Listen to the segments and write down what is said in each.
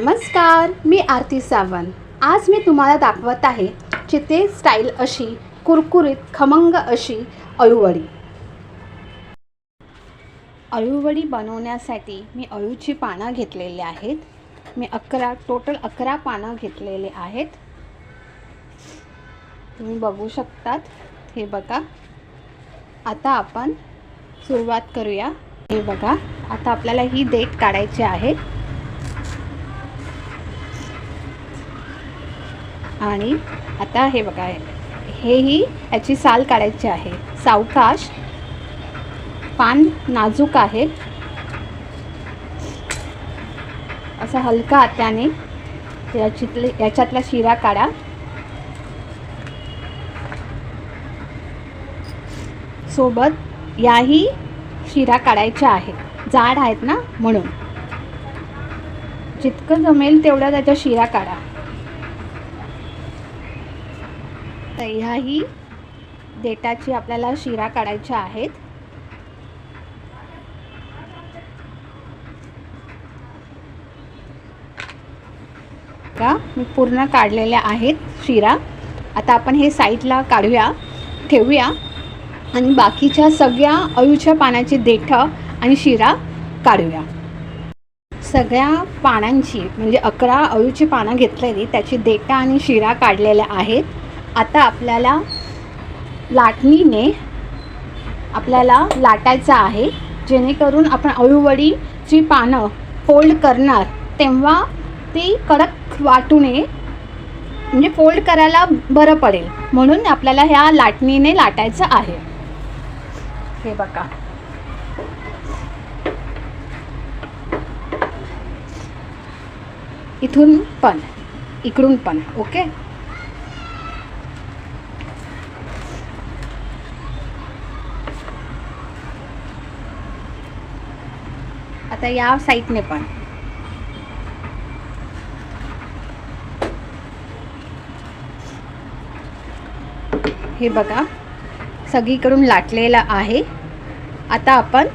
नमस्कार मी आरती सावंत. आज मी तुम्हाला दाखवत आहे चिते स्टाईल अशी कुरकुरीत खमंग अशी अळूवडी. अळूवडी बनवण्यासाठी मी अळूची पानं घेतलेली आहेत. मी अकरा टोटल अकरा पानं घेतलेले आहेत. तुम्ही बघू शकतात. हे बघा. आता आपण सुरुवात करूया. हे बघा. आता आपल्याला ही देठ काढायची आहे. आणि आता हे बघा हेही याची साल काढायची आहे. सावकाश पान नाजूक आहे. असं हलका हाताने याच्यातले याच्यातला शिरा काढा. सोबत याही शिरा काढायच्या आहेत. जाड आहेत ना म्हणून. जितकं जमेल तेवढं त्याच्या शिरा काढा. तर ह्याही देटाची आपल्याला शिरा काढायच्या आहेत. का मी पूर्ण काढलेल्या आहेत शिरा. आता आपण हे साईडला काढूया ठेवूया. आणि बाकीच्या सगळ्या अळूच्या पानाची देठं आणि शिरा काढूया. सगळ्या पानांची म्हणजे अकरा अळूची पानं घेतलेली त्याची देठा आणि शिरा काढलेल्या आहेत. आता आपल्याला लाटणीने आपल्याला लाटायचं आहे. जेणेकरून आपण अळूवडीची पानं फोल्ड करणार तेव्हा ती कडक वाटू नये म्हणजे फोल्ड करायला बरं पडेल. म्हणून आपल्याला ह्या लाटणीने लाटायचं आहे. हे बघा. इथून पण इकडून पण ओके? आता या साईडने पण. हे बघा सगळीकडून लाटलेलं आहे. आता आपण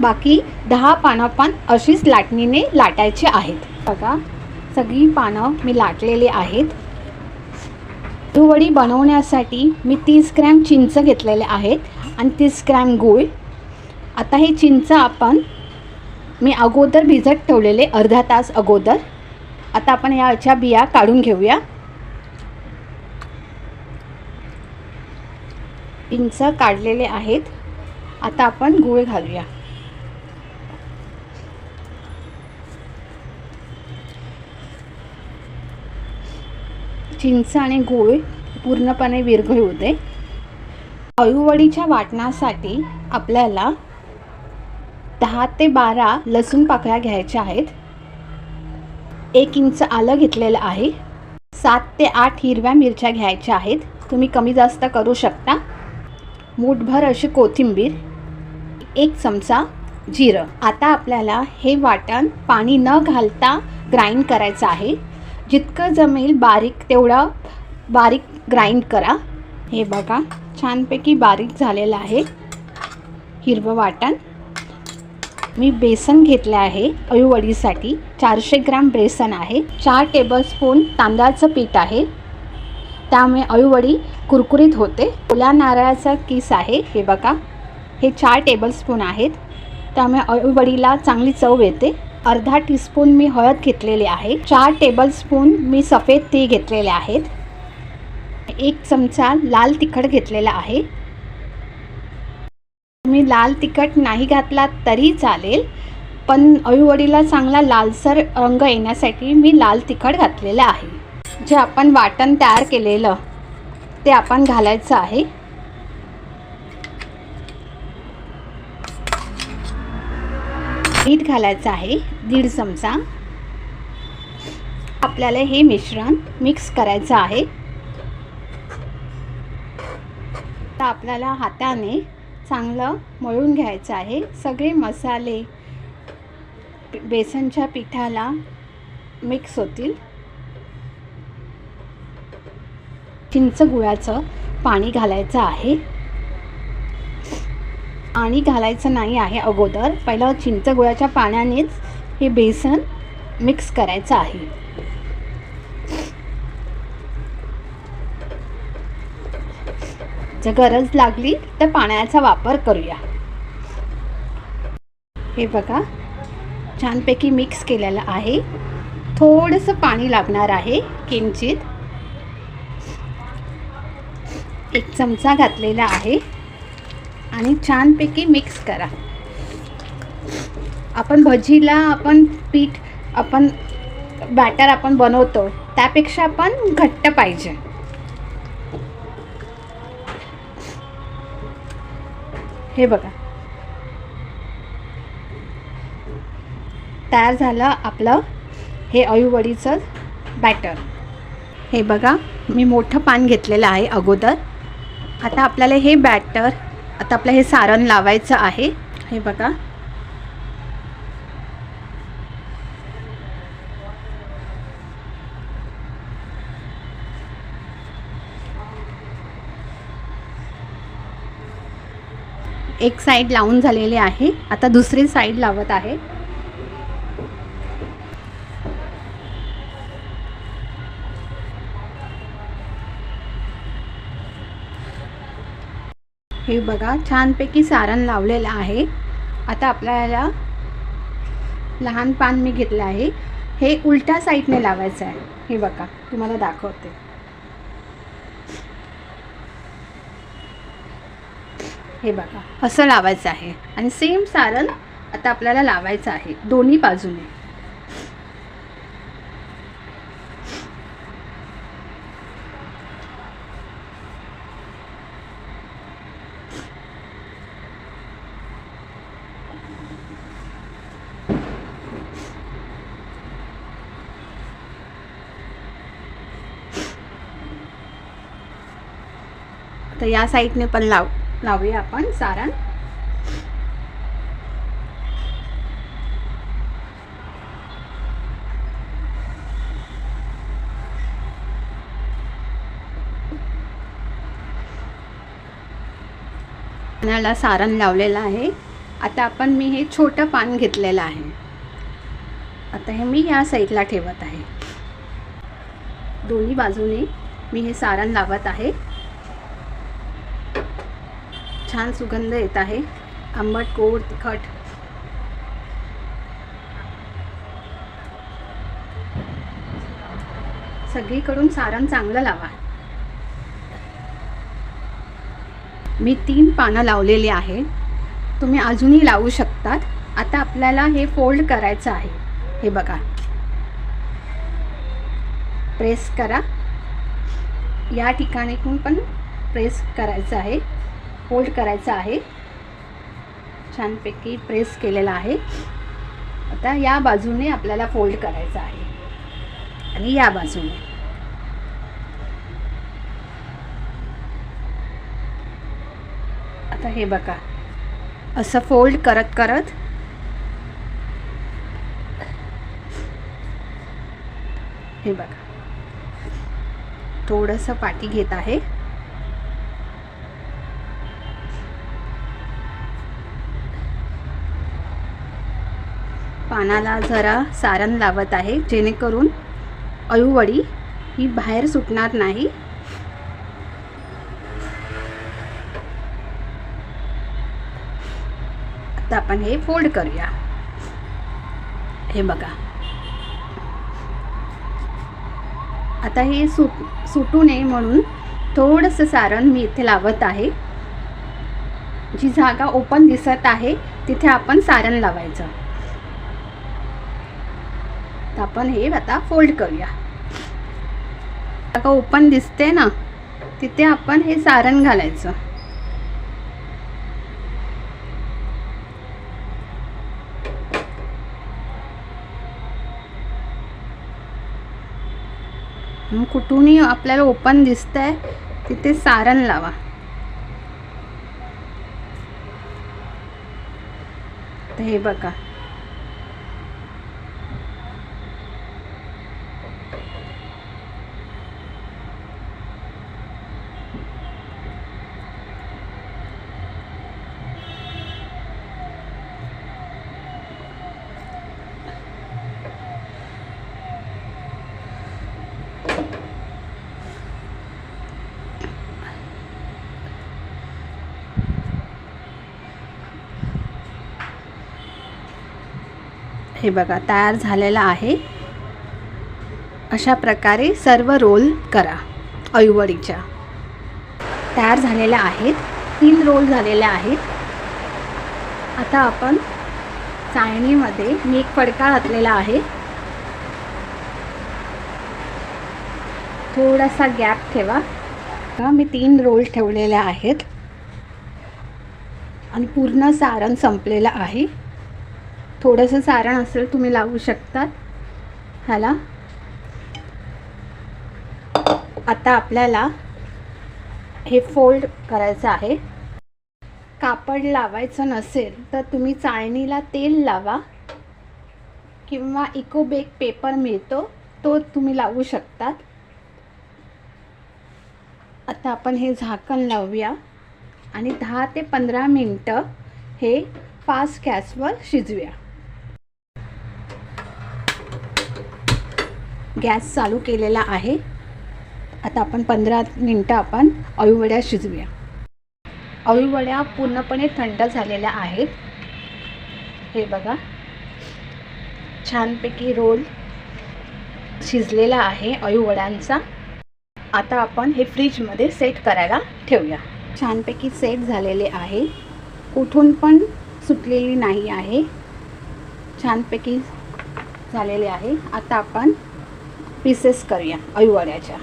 बाकी दहा पानं पण अशीच लाटणीने लाटायची आहेत. बघा सगळी पानं मी लाटलेली आहेत. धुवडी बनवण्यासाठी मी तीस ग्रॅम चिंच घेतलेले आहेत आणि तीस ग्रॅम गूळ. आता हे चिंच आपण मी अगोदर भिजत ठेवलेले अर्धा तास अगोदर. आता आपण याच्या बिया काढून घेऊया. इंच काढलेले आहेत. आता आपण गूळ घालूया. चिंच आणि गूळ पूर्णपणे विरघळू दे. अळूवडीच्या वाटणासाठी आपल्याला दहा ते बारा लसूण पाकळ्या घ्यायच्या आहेत. एक इंच आलं घेतलेलं आहे. सात ते आठ हिरव्या मिरच्या घ्यायच्या आहेत. तुम्ही कमी जास्त करू शकता. मूठभर अशी कोथिंबीर एक चमचा जिरं. आता आपल्याला हे वाटण पाणी न घालता ग्राइंड करायचं आहे. जितकं जमेल बारीक तेवढं बारीक ग्राइंड करा. हे बघा छानपैकी बारीक झालेलं आहे. हिरवं वाटण. मी बेसन घेतलं आहे अळूवडीसाठी. चारशे ग्राम बेसन आहे. चार टेबलस्पून तांदळाचं पीठ आहे. त्यामुळे अळूवडी कुरकुरीत होते. ओल्या नारळाचा किस आहे. हे बघा. हे चार टेबलस्पून आहेत. त्यामुळे अळूवडीला चांगली चव येते. अर्धा टीस्पून मी हळद घेतलेली आहे. चार टेबलस्पून मी सफेद ती घेतलेले आहेत. एक चमचा लाल तिखट घेतलेला आहे. तुम्ही लाल तिखट नाही घातला तरी चालेल पण अळूवडीला चांगला लालसर रंग येण्यासाठी मी लाल तिखट घातलेलं आहे. जे आपण वाटण तयार केलेलं ते आपण घालायचं आहे. मीठ घालायचं आहे दीड चमचा. आपल्याला हे मिश्रण मिक्स करायचं आहे. तर आपल्याला हाताने चांगलं मळून घ्यायचं आहे. सगळे मसाले बेसनच्या पिठाला मिक्स होतील. चिंच गुळाचं पाणी घालायचं आहे. आणि घालायचं नाही आहे अगोदर. पहिलं चिंच गुळाच्या पाण्यानेच हे बेसन मिक्स करायचं आहे. जर गरज लागली तर पाण्याचा वापर करूया. हे बघा छानपैकी मिक्स केलेलं आहे. थोडंसं पाणी लागणार आहे किंचित. एक चमचा घातलेला आहे. आणि छानपैकी मिक्स करा. आपण भजीला आपण पीठ आपण बॅटर आपण बनवतो त्यापेक्षा आपण घट्ट पाहिजे. हे बघा. तयार झालं आपलं हे अळूवडीचं बॅटर हे बघा मी मोठं पान घेतलेलं आहे अगोदर. आता आपल्याला हे बॅटर आता आपलं हे सारण लावायचं आहे. हे बघा. एक साईड लावून झालेली आहे. आता दुसरी साईड लावत आहे. हे बघा छानपैकी सारण लावलेलं आहे. आता आपल्याला लहान पान मी घेतलं आहे. हे उलट्या साईडने लावायचं आहे. हे बघा तुम्हाला दाखवते. हे बघा असं लावायचं आहे. आणि सेम सारण आता आपल्याला लावायचं आहे दोन्ही बाजूने. तर या साईडने पण लाव. लावूया आपण सारण. पानाला सारण लावलेलं आहे. आता आपण मी हे छोटं पान घेतलेलं आहे. आता हे मी या साईडला ठेवत आहे. दोन्ही बाजूने मी हे सारण लावत आहे. छान सुगंध येत आहे. आंबट कोर तिखट. सगळीकडून सारण चांगलं लावा. मी तीन पानं लावलेली आहे. तुम्ही अजूनही लावू शकतात. आता आपल्याला हे फोल्ड करायचं आहे. हे बघा. प्रेस करा. या ठिकाणीतून पण प्रेस करायचं आहे. फोल्ड करायचं आहे. छानपैकी प्रेस केलेला आहे. आता या बाजूने आपल्याला फोल्ड करायचं आहे. आणि या बाजूने. आता हे बघा. असं फोल्ड करत करत हे बघा. थोडंसं पाठी घेत आहे. पानाला जरा सारण लावत आहे जेणेकरून अळूवडी ही बाहेर सुटणार नाही. आता आपण हे फोल्ड करूया. हे बघा. आता हे सुट सुटू नये म्हणून थोडंसं सारण मी इथे लावत आहे. जी जागा ओपन दिसत आहे तिथे आपण सारण लावायचं. तर आपण हे आता फोल्ड करूया. जागा ओपन दिसते ना तिथे आपण हे सारण घालायचं. मग कुठूनही आपल्याला ओपन दिसतंय तिथे सारण लावा. तर हे बघा. हे बघा तयार झालेला आहे. अशा प्रकारे सर्व रोल करा अळूवडीच्या तयार झालेल्या आहेत तीन रोल झालेल्या आहेत. आता आपण चाळणीमध्ये मी एक फडका घातलेला आहे. थोडासा गॅप ठेवा. का मी तीन रोल ठेवलेल्या आहेत. आणि पूर्ण सारण संपलेलं आहे. थोडंसं सारण असेल तुम्ही लावू शकतात. ह्याला. आता आपल्याला हे फोल्ड करायचं आहे. कापड लावायचं नसेल तर तुम्ही चाळणीला तेल लावा किंवा इकोबेक पेपर मिळतो तो तुम्ही लावू शकतात. आता आपण हे झाकण लावूया. आणि दहा ते पंधरा मिनटं हे फास्ट गॅसवर शिजवूया गॅस चालू केलेला आहे. आता आपण पंधरा मिनटं आपण अळूवड्या शिजवूया. अळूवड्या पूर्णपणे थंड झालेल्या आहेत. हे बघा. छानपैकी रोल शिजलेला आहे अळूवड्यांचा. आता आपण हे फ्रीजमध्ये सेट करायला ठेवूया. छानपैकी सेट झालेले आहे. कुठून पण सुटलेली नाही आहे. छानपैकी झालेले आहे. आता आपण पीसेस करूया अळूवड्याच्या.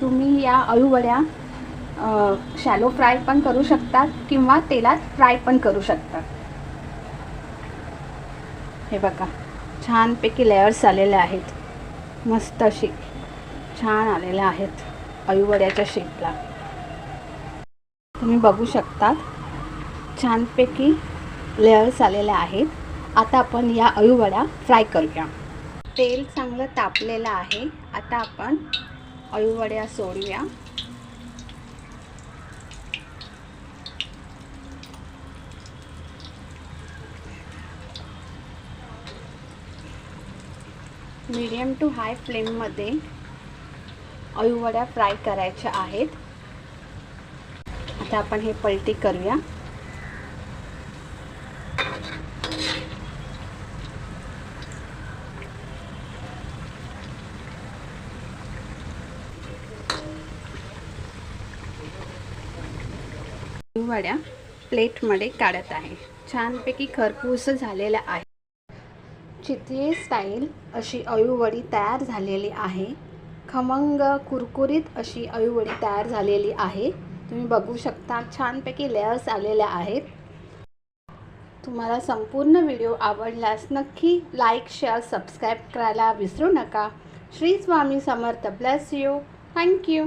तुम्ही या अळूवड्या शॅलो फ्राय पण करू शकतात किंवा तेलात फ्राय पण करू शकतात. हे बघा छानपैकी लेयर्स आलेले आहेत. मस्त अशी छान आलेल्या आहेत अळूवड्याच्या शेपला तुम्ही बघू शकतात छानपैकी लेयर्स आलेल्या आहेत. आता आपण या अळूवड्या फ्राय करूया. तेल चांगलं तापलेलं आहे. आता आपण अळूवड्या सोडूया. मीडियम टू हाय फ्लेममध्ये अळूवड्या फ्राय करायच्या आहेत. आता आपण हे पलटी करूया. वड्या प्लेटमध्ये काढत आहे. छानपैकी खरपूस झालेलं आहे. चितळे स्टाईल अशी अळूवडी तयार झालेली आहे. खमंग कुरकुरीत अशी अळूवडी तयार झालेली आहे. तुम्ही बघू शकता छानपैकी लेअर्स आलेल्या आहेत. तुम्हाला संपूर्ण व्हिडिओ आवडल्यास नक्की लाईक शेअर सबस्क्राईब करायला विसरू नका. Shri Swami Samarth. Bless you thank you